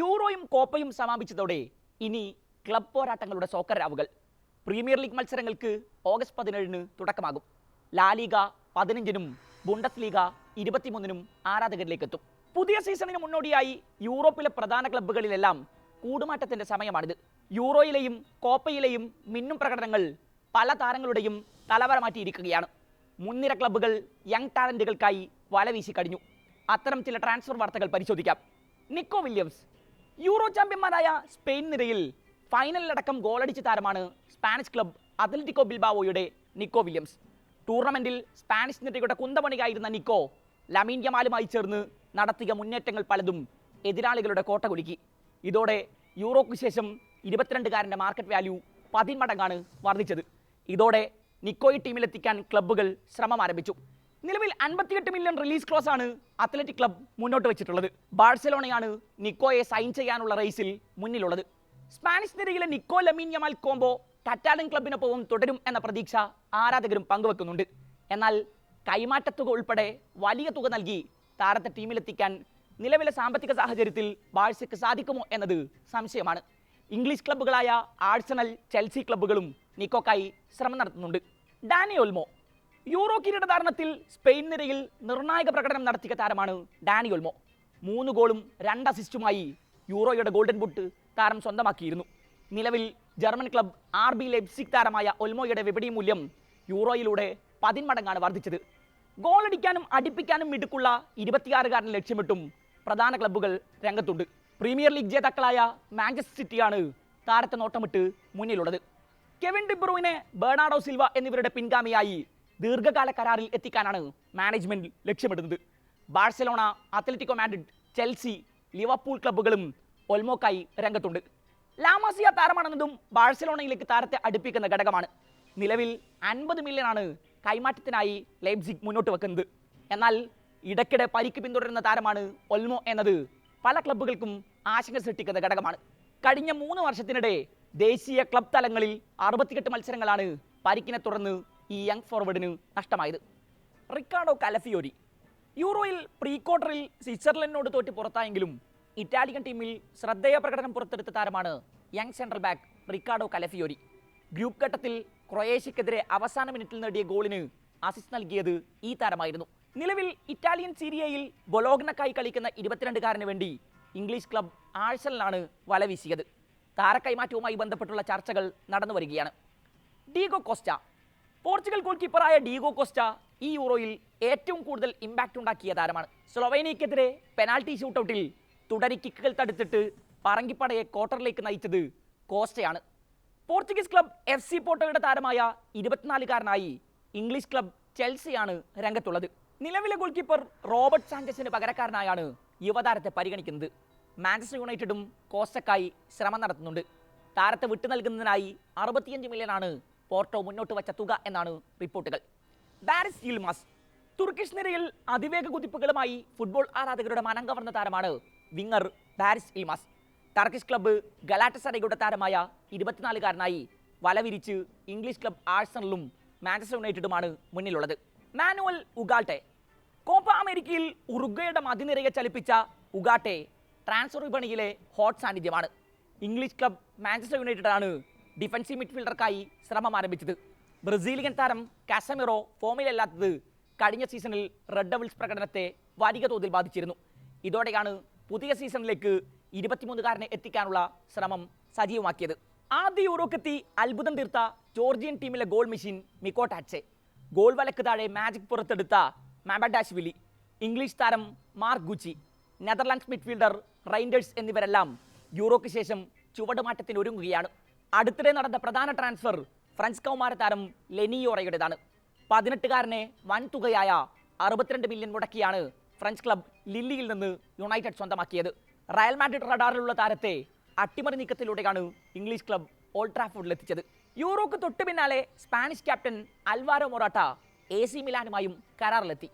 യൂറോയും കോപ്പയും സമാപിച്ചതോടെ ഇനി ക്ലബ് പോരാട്ടങ്ങളുടെ സോക്കർ രാവുകൾ. പ്രീമിയർ ലീഗ് മത്സരങ്ങൾക്ക് ഓഗസ്റ്റ് പതിനേഴിന് തുടക്കമാകും. ലാലിഗ പതിനഞ്ചിനും ബുണ്ടസ് ലീഗ ഇരുപത്തിമൂന്നിനും ആരാധകരിലേക്ക് എത്തും പുതിയ സീസണിന് മുന്നോടിയായി യൂറോപ്പിലെ പ്രധാന ക്ലബ്ബുകളിലെല്ലാം കൂടുമാറ്റത്തിന്റെ സമയമാണിത്. യൂറോയിലെയും കോപ്പയിലെയും മിന്നും പ്രകടനങ്ങൾ പല താരങ്ങളുടെയും തലവര മാറ്റിയിരിക്കുകയാണ് മുൻനിര ക്ലബ്ബുകൾ യങ് ടാലന്റുകൾക്കായി വല വീശി കഴിഞ്ഞു. അത്തരം ചില ട്രാൻസ്ഫർ വാർത്തകൾ പരിശോധിക്കാം. നിക്കോ വില്യംസ് യൂറോ ചാമ്പ്യന്മാരായ സ്പെയിൻ നിരയിൽ ഫൈനലിലടക്കം ഗോളടിച്ച താരമാണ് സ്പാനിഷ് ക്ലബ് അത്ലറ്റിക്കോ ബിൽബാവോയുടെ നിക്കോ വില്യംസ്. ടൂർണമെന്റിൽ സ്പാനിഷ് നിരയുടെ കുന്തമണിയായിരുന്ന നിക്കോ ലമീൻ ജമാലുമായി ചേർന്ന് നടത്തിയ മുന്നേറ്റങ്ങൾ പലതും എതിരാളികളുടെ കോട്ട കുലുക്കി. ഇതോടെ യൂറോയ്ക്ക് ശേഷം ഇരുപത്തിരണ്ടുകാരന്റെ മാർക്കറ്റ് വാല്യൂ പതിന്മടങ്ങാണ് വർദ്ധിച്ചത്. ഇതോടെ നിക്കോയി ടീമിലെത്തിക്കാൻ ക്ലബ്ബുകൾ ശ്രമം ആരംഭിച്ചു. നിലവിൽ അൻപത്തിയെട്ട് മില്യൺ റിലീസ് ക്ലോസ് ആണ് അത്ലറ്റിക് ക്ലബ് മുന്നോട്ട് വെച്ചിട്ടുള്ളത്. ബാഴ്സലോണയാണ് നിക്കോയെ സൈൻ ചെയ്യാനുള്ള റേസിൽ മുന്നിലുള്ളത്. സ്പാനിഷ് നിരയിലെ നിക്കോ ലമീൻ കോംബോ കറ്റാലൻ ക്ലബിനൊപ്പവും തുടരും എന്ന പ്രതീക്ഷ ആരാധകരും പങ്കുവെക്കുന്നുണ്ട്. എന്നാൽ കൈമാറ്റത്തുക ഉൾപ്പെടെ വലിയ തുക നൽകി താരത്തെ ടീമിലെത്തിക്കാൻ നിലവിലെ സാമ്പത്തിക സാഹചര്യത്തിൽ ബാഴ്സയ്ക്ക് സാധിക്കുമോ എന്നത് സംശയമാണ്. ഇംഗ്ലീഷ് ക്ലബ്ബുകളായ ആഴ്സണൽ ചെൽസി ക്ലബ്ബുകളും നിക്കോക്കായി ശ്രമം നടത്തുന്നുണ്ട്. ഡാനി ഒൽമോ യൂറോ കിരീടധാരണത്തിൽ സ്പെയിൻ നിരയിൽ നിർണായക പ്രകടനം നടത്തിയ താരമാണ് ഡാനി ഒൽമോ. മൂന്ന് ഗോളും രണ്ട് അസിസ്റ്റുമായി യൂറോയുടെ ഗോൾഡൻ ബുട്ട് താരം സ്വന്തമാക്കിയിരുന്നു. നിലവിൽ German club R B Leipzig താരമായ ഒൽമോയുടെ വിപണി മൂല്യം യൂറോയിലൂടെ പതിന്മടങ്ങാണ് വർദ്ധിച്ചത്. ഗോളടിക്കാനും അടിപ്പിക്കാനും മിടുക്കുള്ള ഇരുപത്തിയാറുകാരൻ ലക്ഷ്യമിട്ടും പ്രധാന ക്ലബ്ബുകൾ രംഗത്തുണ്ട്. പ്രീമിയർ ലീഗ് ജേതാക്കളായ മാഞ്ചസ്റ്റർ സിറ്റിയാണ് താരത്തെ നോട്ടമിട്ട് മുന്നിലുള്ളത്. കെവിൻ ഡിബ്രൂവിനെ ബേർണാഡോ സിൽവ എന്നിവരുടെ പിൻഗാമിയായി ദീർഘകാല കരാറിൽ എത്തിക്കാനാണ് മാനേജ്മെന്റ് ലക്ഷ്യമിടുന്നത്. Barcelona Atletico Madrid Chelsea Liverpool ക്ലബ്ബുകളും ഒൽമോക്കായി രംഗത്തുണ്ട്. ലാമാസിയ താരമാണെന്നതും ബാഴ്സലോണയിലേക്ക് താരത്തെ അടുപ്പിക്കുന്ന ഘടകമാണ്. നിലവിൽ അൻപത് മില്യണാണ് കൈമാറ്റത്തിനായി ലൈബ്സിക് മുന്നോട്ട് വെക്കുന്നത്. എന്നാൽ ഇടയ്ക്കിടെ പരിക്ക് പിന്തുടരുന്ന താരമാണ് ഒൽമോ എന്നത് പല ക്ലബ്ബുകൾക്കും ആശങ്ക സൃഷ്ടിക്കുന്ന ഘടകമാണ്. കഴിഞ്ഞ മൂന്ന് വർഷത്തിനിടെ ദേശീയ ക്ലബ് തലങ്ങളിൽ അറുപത്തിയെട്ട് മത്സരങ്ങളാണ് പരിക്കിനെ തുടർന്ന് ഈ യങ് ഫോർവേഡിന് നഷ്ടമായത്. Riccardo Calafiori. യൂറോയിൽ പ്രീ ക്വാർട്ടറിൽ സ്വിറ്റ്സർലൻഡിനോട് തോറ്റ് പുറത്തായെങ്കിലും ഇറ്റാലിയൻ ടീമിൽ ശ്രദ്ധേയ പ്രകടനം പുറത്തെടുത്ത താരമാണ് young central back Riccardo Calafiori. Group ഘട്ടത്തിൽ ക്രൊയേഷ്യക്കെതിരെ അവസാന മിനിറ്റിൽ നേടിയ ഗോളിന് അസിസ്റ്റ് നൽകിയത് ഈ താരമായിരുന്നു. നിലവിൽ ഇറ്റാലിയൻ സീരിയയിൽ ബൊലോഗ്നക്കായി കളിക്കുന്ന ഇരുപത്തിരണ്ടുകാരന് വേണ്ടി ഇംഗ്ലീഷ് ക്ലബ് ആഴ്സലിനാണ് വല വീശിയത്. താരക്കൈമാറ്റവുമായി ബന്ധപ്പെട്ടുള്ള ചർച്ചകൾ നടന്നു വരികയാണ് ഡീഗോ കോസ്റ്റ പോർച്ചുഗൽ ഗോൾ കീപ്പറായ ഡീഗോ കോസ്റ്റ ഈ യൂറോയിൽ ഏറ്റവും കൂടുതൽ ഇമ്പാക്റ്റ് ഉണ്ടാക്കിയ താരമാണ്. സ്ലൊവേനിയക്കെതിരെ പെനാൽറ്റി ഷൂട്ടൗട്ടിൽ തുടരി കിക്കുകൾ തടുത്തിട്ട് പറങ്കിപ്പടയെ ക്വാർട്ടറിലേക്ക് നയിച്ചത് കോസ്റ്റയാണ്. പോർച്ചുഗീസ് ക്ലബ് എഫ് സി പോർട്ടോയുടെ താരമായ ഇരുപത്തിനാലുകാരനായി ഇംഗ്ലീഷ് ക്ലബ് ചെൽസിയാണ് രംഗത്തുള്ളത്. നിലവിലെ ഗോൾ കീപ്പർ റോബർട്ട് സാഞ്ചസിന് പകരക്കാരനായാണ് യുവതാരത്തെ പരിഗണിക്കുന്നത്. മാഞ്ചസ്റ്റർ യുണൈറ്റഡും കോസ്റ്റക്കായി ശ്രമം നടത്തുന്നുണ്ട്. താരത്തെ വിട്ടു നൽകുന്നതിനായി അറുപത്തിയഞ്ച് മില്യണാണ് പോർട്ടോ മുന്നോട്ട് വച്ച തുക എന്നാണ് റിപ്പോർട്ടുകൾ. ബാരിസ് യിൽമാസ് തുർക്കിഷ് നിരയിൽ അതിവേഗ കുതിപ്പുകളുമായി ഫുട്ബോൾ ആരാധകരുടെ മനം കവർന്ന താരമാണ് winger Baris Yilmaz Turkish club ഗലാറ്റസറയുടെ താരമായ ഇരുപത്തിനാലുകാരനായി വലവിരിച്ച് ഇംഗ്ലീഷ് ക്ലബ് ആഴ്സണലും മാഞ്ചസ്റ്റർ യുണൈറ്റഡുമാണ് മുന്നിലുള്ളത്. മാനുവൽ ഉഗാട്ടെ കോപ്പ അമേരിക്കയിൽ ഉറുഗ്വയുടെ മതിനിരയെ ചലിപ്പിച്ച ഉഗാട്ടെ ട്രാൻസ്ഫർ വിപണിയിലെ ഹോട്ട് സാന്നിധ്യമാണ്. ഇംഗ്ലീഷ് ക്ലബ് മാഞ്ചസ്റ്റർ യുണൈറ്റഡാണ് ഡിഫൻസീവ് മിഡ്ഫീൽഡർക്കായി ശ്രമം ആരംഭിച്ചത്. ബ്രസീലിയൻ താരം കാസമിറോ ഫോമിലല്ലാത്തത് കഴിഞ്ഞ സീസണിൽ റെഡ് ഡബിൾസ് പ്രകടനത്തെ വലിയ തോതിൽ ബാധിച്ചിരുന്നു. ഇതോടെയാണ് പുതിയ സീസണിലേക്ക് ഇരുപത്തിമൂന്നുകാരനെ എത്തിക്കാനുള്ള ശ്രമം സജീവമാക്കിയത്. ആദ്യ യൂറോക്കെത്തി അത്ഭുതം തീർത്ത ജോർജിയൻ ടീമിലെ goal machine Mikautadze goal വലക്ക് താഴെ മാജിക് പുറത്തെടുത്ത മാബഡാഷ്വിലി. ഇംഗ്ലീഷ് താരം Mark Guehi Netherlands midfielder Reijnders എന്നിവരെല്ലാം യൂറോയ്ക്ക് ശേഷം ചുവടുമാറ്റത്തിന് ഒരുങ്ങുകയാണ് അടുത്തിടെ നടന്ന പ്രധാന ട്രാൻസ്ഫർ ഫ്രഞ്ച് കൗമാര താരം ലെനിയോറയുടേതാണ് പതിനെട്ടുകാരനെ വൻതുകയായ അറുപത്തിരണ്ട് മില്യൺ മുടക്കിയാണ് ഫ്രഞ്ച് ക്ലബ് ലില്ലിയിൽ നിന്ന് യുണൈറ്റഡ് സ്വന്തമാക്കിയത്. റയൽ മാഡ്രിഡ് റഡാറിലുള്ള താരത്തെ അട്ടിമറി നീക്കത്തിലൂടെയാണ് ഇംഗ്ലീഷ് ക്ലബ് ഓൾഡ് എത്തിച്ചത്. യൂറോക്ക് തൊട്ടു പിന്നാലെ Spanish captain Alvaro Morata A C മിലാനുമായും കരാറിലെത്തി.